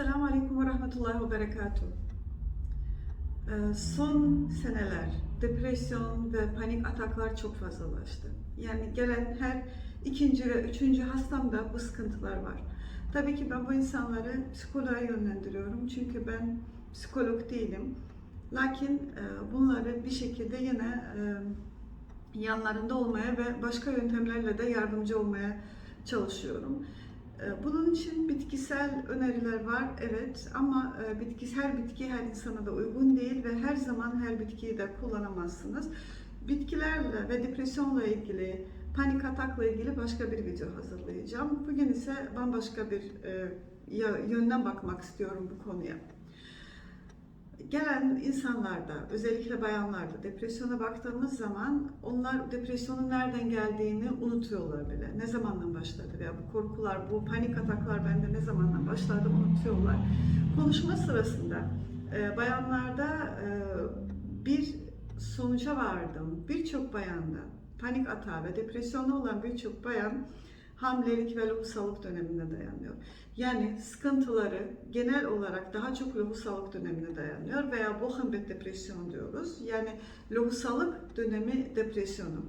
Esselamu Aleyküm ve Rahmetullahi ve Berekatuhu. Ee, Son seneler depresyon ve panik ataklar çok fazlalaştı. Yani gelen her ikinci ve üçüncü hastamda bu sıkıntılar var. Tabii ki ben bu insanları psikoloğa yönlendiriyorum. Çünkü ben psikolog değilim. Lakin e, bunları bir şekilde yine e, yanlarında olmaya ve başka yöntemlerle de yardımcı olmaya çalışıyorum. Ee, Bunun için bitkisel öneriler var, evet ama e, bitki, her bitki her insana da uygun değil ve her zaman her bitkiyi de kullanamazsınız. Bitkilerle ve depresyonla ilgili, panik atakla ilgili başka bir video hazırlayacağım. Bugün ise bambaşka bir e, yönden bakmak istiyorum bu konuya. Gelen insanlarda, özellikle bayanlarda depresyona baktığımız zaman onlar depresyonun nereden geldiğini unutuyorlar bile. Ne zamandan başladı veya bu korkular, bu panik ataklar bende ne zamandan başladı unutuyorlar. Konuşma sırasında e, bayanlarda e, bir sonuca vardım. Birçok bayanda panik atağı ve depresyonda olan birçok bayan hamilelik ve lohusalık dönemine dayanıyor. Yani sıkıntıları genel olarak daha çok lohusalık dönemine dayanıyor veya Wochenbett depresyon diyoruz. Yani lohusalık dönemi depresyonu.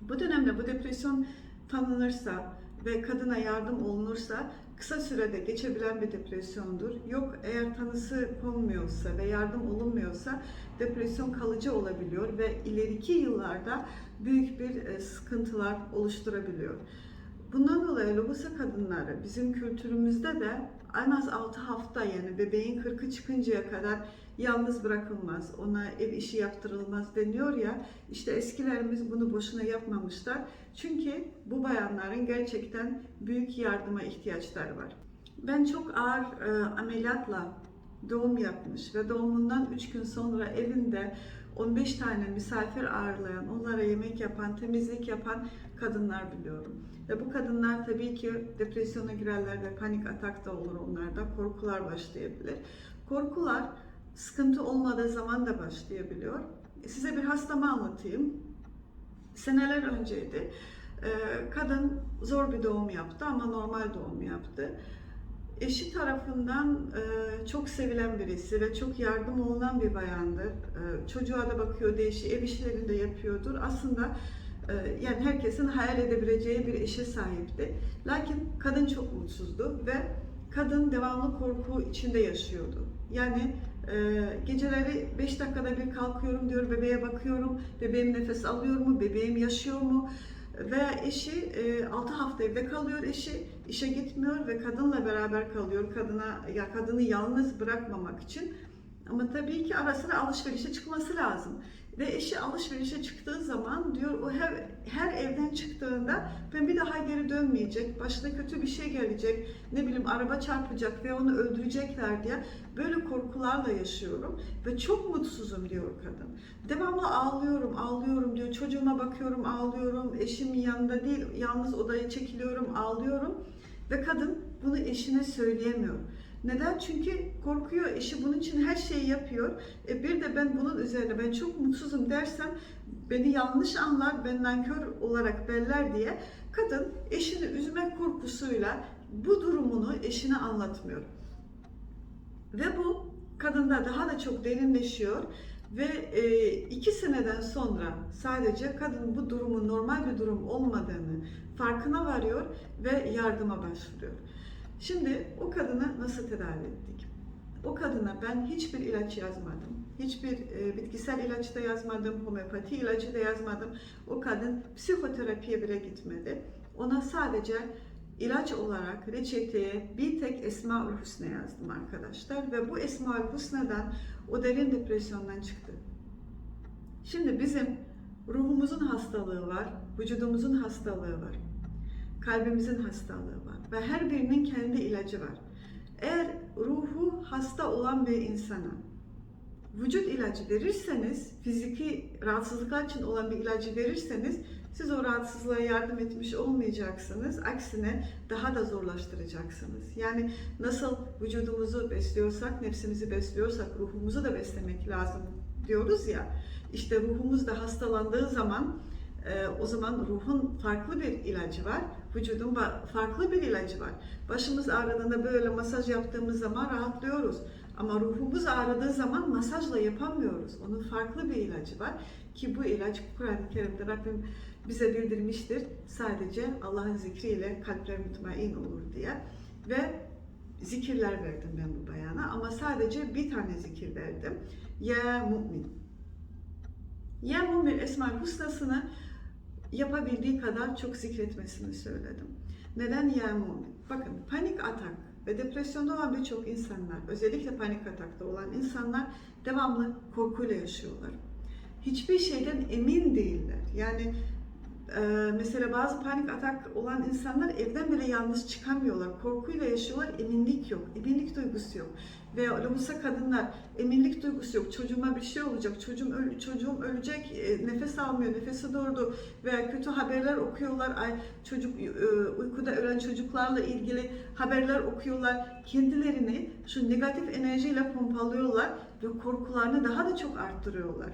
Bu dönemde bu depresyon tanınırsa ve kadına yardım olunursa kısa sürede geçebilen bir depresyondur. Yok eğer tanısı konmuyorsa ve yardım olunmuyorsa depresyon kalıcı olabiliyor ve ileriki yıllarda büyük bir e, sıkıntılar oluşturabiliyor. Bundan dolayı lohusa kadınları bizim kültürümüzde de en az 6 hafta yani bebeğin 40'ı çıkıncaya kadar yalnız bırakılmaz, ona ev işi yaptırılmaz deniyor ya. İşte eskilerimiz bunu boşuna yapmamışlar. Çünkü bu bayanların gerçekten büyük yardıma ihtiyaçları var. Ben çok ağır e, ameliyatla doğum yapmış ve doğumundan 3 gün sonra evinde 15 tane misafir ağırlayan, onlara yemek yapan, temizlik yapan kadınlar biliyorum. Ve bu kadınlar tabii ki depresyona girerler ve panik atak da olur onlarda. Korkular başlayabilir. Korkular sıkıntı olmadığı zaman da başlayabiliyor. Size bir hastamı anlatayım. Seneler önceydi. Ee, Kadın zor bir doğum yaptı ama normal doğum yaptı. Eşi tarafından e, çok sevilen birisi ve çok yardım olunan bir bayandır. E, çocuğa da bakıyordu, eşi ev işlerini de yapıyordur. Aslında e, yani herkesin hayal edebileceği bir eşe sahipti. Lakin kadın çok mutsuzdu ve kadın devamlı korku içinde yaşıyordu. Yani e, geceleri 5 dakikada bir kalkıyorum diyor, bebeğe bakıyorum, bebeğim nefes alıyor mu, bebeğim yaşıyor mu? Veya eşi 6 hafta evde kalıyor eşi, işe gitmiyor ve kadınla beraber kalıyor. Kadına ya kadını yalnız bırakmamak için. Ama tabii ki ara alışverişe çıkması lazım. Ve eşi alışverişe çıktığı zaman diyor o her, her evden çıktığında ben bir daha geri dönmeyecek, başına kötü bir şey gelecek, ne bileyim araba çarpacak ve onu öldürecekler diye böyle korkularla yaşıyorum ve çok mutsuzum diyor kadın. Devamlı ağlıyorum, ağlıyorum diyor. Çocuğuma bakıyorum, ağlıyorum. Eşim yanında değil, yalnız odaya çekiliyorum, ağlıyorum. Ve kadın bunu eşine söyleyemiyor. Neden? Çünkü korkuyor. Eşi bunun için her şeyi yapıyor. E bir de ben bunun üzerine ben çok mutsuzum dersem beni yanlış anlar, ben nankör olarak beller diye kadın eşini üzmek korkusuyla bu durumunu eşine anlatmıyor. Ve bu kadında daha da çok derinleşiyor ve e, iki seneden sonra sadece kadın bu durumun normal bir durum olmadığını farkına varıyor ve yardıma başlıyor. Şimdi o kadını nasıl tedavi ettik? O kadına ben hiçbir ilaç yazmadım. Hiçbir e, bitkisel ilaç da yazmadım, homeopati ilacı da yazmadım. O kadın psikoterapiye bile gitmedi. Ona sadece ilaç olarak reçeteye bir tek Esmaül Hüsne yazdım arkadaşlar ve bu Esmaül Hüsne'den o derin depresyondan çıktı. Şimdi bizim ruhumuzun hastalığı var, vücudumuzun hastalığı var, kalbimizin hastalığı ve her birinin kendi ilacı var. Eğer ruhu hasta olan bir insana vücut ilacı verirseniz, fiziki rahatsızlıklar için olan bir ilacı verirseniz siz o rahatsızlığa yardım etmiş olmayacaksınız. Aksine daha da zorlaştıracaksınız. Yani nasıl vücudumuzu besliyorsak, nefsimizi besliyorsak ruhumuzu da beslemek lazım diyoruz ya. İşte ruhumuz da hastalandığı zaman e, o zaman ruhun farklı bir ilacı var, vücudun farklı bir ilacı var. Başımız ağrıdığında böyle masaj yaptığımız zaman rahatlıyoruz. Ama ruhumuz ağrıdığı zaman masajla yapamıyoruz. Onun farklı bir ilacı var ki bu ilaç Kur'an-ı Kerim'de Rabbim bize bildirmiştir. Sadece Allah'ın zikriyle kalpler mutmain olur diye. Ve zikirler verdim ben bu bayana ama sadece bir tane zikir verdim. Ya mu'min. Ya mu'min Esma-ül Husna'sını yapabildiği kadar çok zikretmesini söyledim. Neden ya mu'min? Bakın panik atak ve depresyonda olan birçok insanlar, özellikle panik atakta olan insanlar devamlı korkuyla yaşıyorlar. Hiçbir şeyden emin değiller. Yani e, mesela bazı panik atak olan insanlar evden bile yalnız çıkamıyorlar. Korkuyla yaşıyorlar, eminlik yok, eminlik duygusu yok. Veya olursa kadınlar eminlik duygusu yok. Çocuğuma bir şey olacak, çocuğum öl- çocuğum ölecek, e, nefes almıyor, nefesi durdu veya kötü haberler okuyorlar. Ay çocuk e, uykuda ölen çocuklarla ilgili haberler okuyorlar. Kendilerini şu negatif enerjiyle pompalıyorlar ve korkularını daha da çok arttırıyorlar.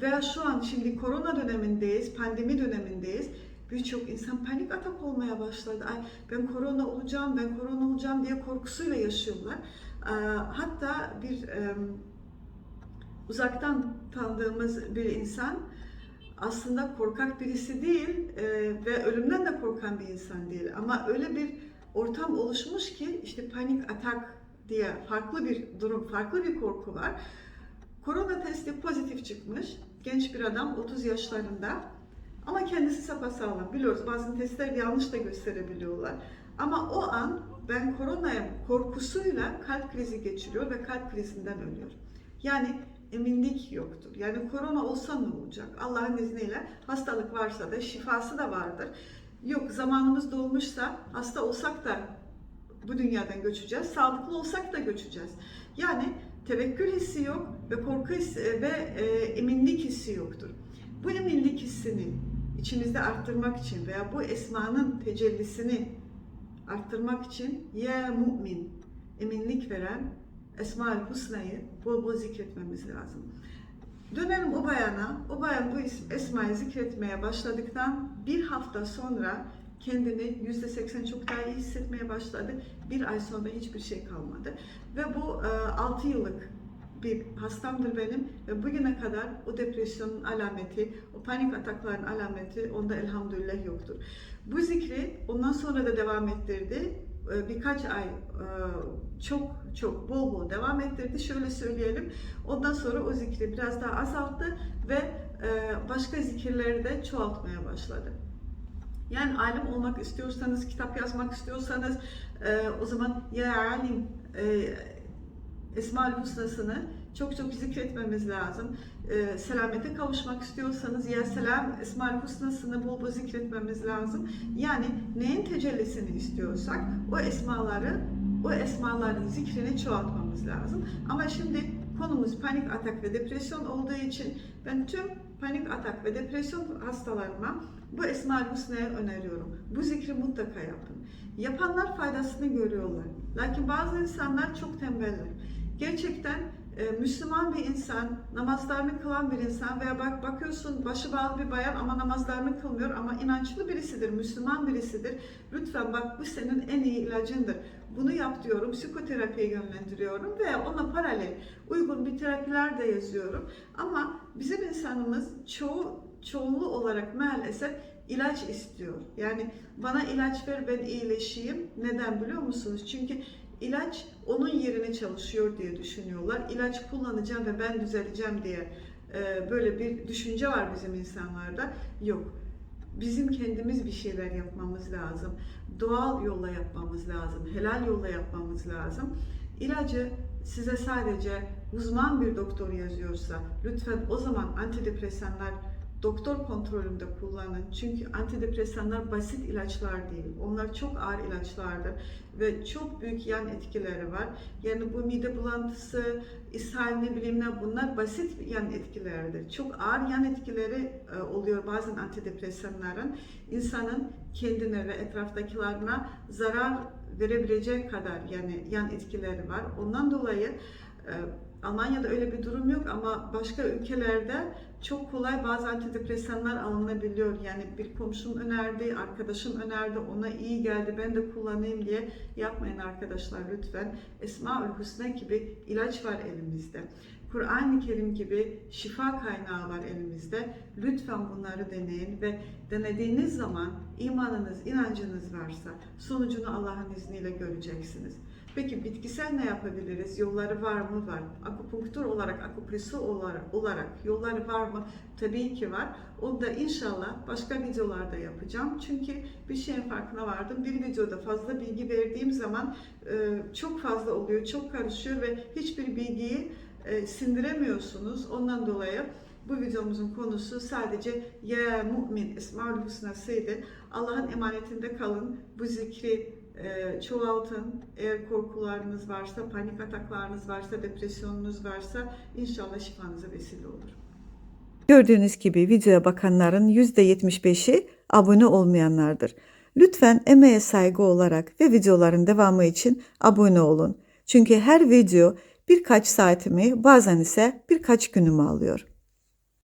Veya şu an şimdi korona dönemindeyiz, pandemi dönemindeyiz. Birçok insan panik atak olmaya başladı. Ay ben korona olacağım, ben korona olacağım diye korkusuyla yaşıyorlar. Ee, Hatta bir uzaktan tanıdığımız bir insan aslında korkak birisi değil e, ve ölümden de korkan bir insan değil. Ama öyle bir ortam oluşmuş ki işte panik atak diye farklı bir durum, farklı bir korku var. Korona testi pozitif çıkmış. Genç bir adam 30 yaşlarında. Ama kendisi sapasağlam. Biliyoruz bazen testler yanlış da gösterebiliyorlar. Ama o an ben koronaya korkusuyla kalp krizi geçiriyor ve kalp krizinden ölüyor. Yani eminlik yoktur. Yani korona olsa ne olacak? Allah'ın izniyle hastalık varsa da şifası da vardır. Yok zamanımız dolmuşsa hasta olsak da bu dünyadan göçeceğiz. Sağlıklı olsak da göçeceğiz. Yani tevekkül hissi yok ve korku hissi ve e, eminlik hissi yoktur. Bu eminlik hissini içimizde arttırmak için veya bu esmanın tecellisini arttırmak için ya mümin eminlik veren Esma-ül Husna'yı bol bol zikretmemiz lazım. Dönelim o bayana. O bayan bu isim Esma'yı zikretmeye başladıktan bir hafta sonra kendini yüzde seksen çok daha iyi hissetmeye başladı. Bir ay sonra hiçbir şey kalmadı. Ve bu 6 yıllık bir hastamdır benim ve bugüne kadar o depresyonun alameti, o panik atakların alameti onda elhamdülillah yoktur. Bu zikri ondan sonra da devam ettirdi. Ee, Birkaç ay e, çok çok bol bol devam ettirdi. Şöyle söyleyelim. Ondan sonra o zikri biraz daha azalttı ve e, başka zikirleri de çoğaltmaya başladı. Yani alim olmak istiyorsanız, kitap yazmak istiyorsanız e, o zaman ya alim e, Esma-ül Husna'sını çok çok zikretmemiz lazım. E, selamete kavuşmak istiyorsanız ya selam Esma-ül Husna'sını bol bol zikretmemiz lazım. Yani neyin tecellisini istiyorsak o esmaları, o esmaların zikrini çoğaltmamız lazım. Ama şimdi konumuz panik atak ve depresyon olduğu için ben tüm panik atak ve depresyon hastalarıma bu Esma-ül Husna'yı öneriyorum. Bu zikri mutlaka yapın. Yapanlar faydasını görüyorlar. Lakin bazı insanlar çok tembeller. Gerçekten e, Müslüman bir insan, namazlarını kılan bir insan veya bak bakıyorsun başı bağlı bir bayan ama namazlarını kılmıyor ama inançlı birisidir, Müslüman birisidir. Lütfen bak bu senin en iyi ilacındır. Bunu yap diyorum, psikoterapiye yönlendiriyorum veya ona paralel uygun bir terapiler de yazıyorum. Ama bizim insanımız çoğu çoğunluğu olarak maalesef ilaç istiyor. Yani bana ilaç ver ben iyileşeyim. Neden biliyor musunuz? Çünkü ilaç onun yerine çalışıyor diye düşünüyorlar. İlaç kullanacağım ve ben düzeleceğim diye e, böyle bir düşünce var bizim insanlarda. Yok. Bizim kendimiz bir şeyler yapmamız lazım. Doğal yolla yapmamız lazım. Helal yolla yapmamız lazım. İlacı size sadece uzman bir doktor yazıyorsa lütfen o zaman antidepresanlar doktor kontrolünde kullanın. Çünkü antidepresanlar basit ilaçlar değil. Onlar çok ağır ilaçlardır ve çok büyük yan etkileri var. Yani bu mide bulantısı, ishal ne bileyim ne bunlar basit yan etkilerdir. Çok ağır yan etkileri e, oluyor bazen antidepresanların. insanın kendine ve etraftakilerine zarar verebilecek kadar yani yan etkileri var. Ondan dolayı e, Almanya'da öyle bir durum yok ama başka ülkelerde çok kolay bazı antidepresanlar alınabiliyor. Yani bir komşum önerdi, arkadaşım önerdi, ona iyi geldi, ben de kullanayım diye yapmayın arkadaşlar lütfen. Esma-ül Hüsna gibi ilaç var elimizde. Kur'an-ı Kerim gibi şifa kaynağı var elimizde. Lütfen bunları deneyin ve denediğiniz zaman imanınız, inancınız varsa sonucunu Allah'ın izniyle göreceksiniz. Peki bitkisel ne yapabiliriz? Yolları var mı? Var. Akupunktur olarak, akupresür olarak, yolları var mı? Tabii ki var. Onu da inşallah başka videolarda yapacağım. Çünkü bir şeyin farkına vardım. Bir videoda fazla bilgi verdiğim zaman e, çok fazla oluyor, çok karışıyor ve hiçbir bilgiyi e, sindiremiyorsunuz. Ondan dolayı bu videomuzun konusu sadece Ya Mu'min Esmaül Hüsna'sıydı. Allah'ın emanetinde kalın. Bu zikri e, çoğaltın. Eğer korkularınız varsa, panik ataklarınız varsa, depresyonunuz varsa inşallah şifanıza vesile olur. Gördüğünüz gibi videoya bakanların %75'i abone olmayanlardır. Lütfen emeğe saygı olarak ve videoların devamı için abone olun. Çünkü her video birkaç saatimi bazen ise birkaç günümü alıyor.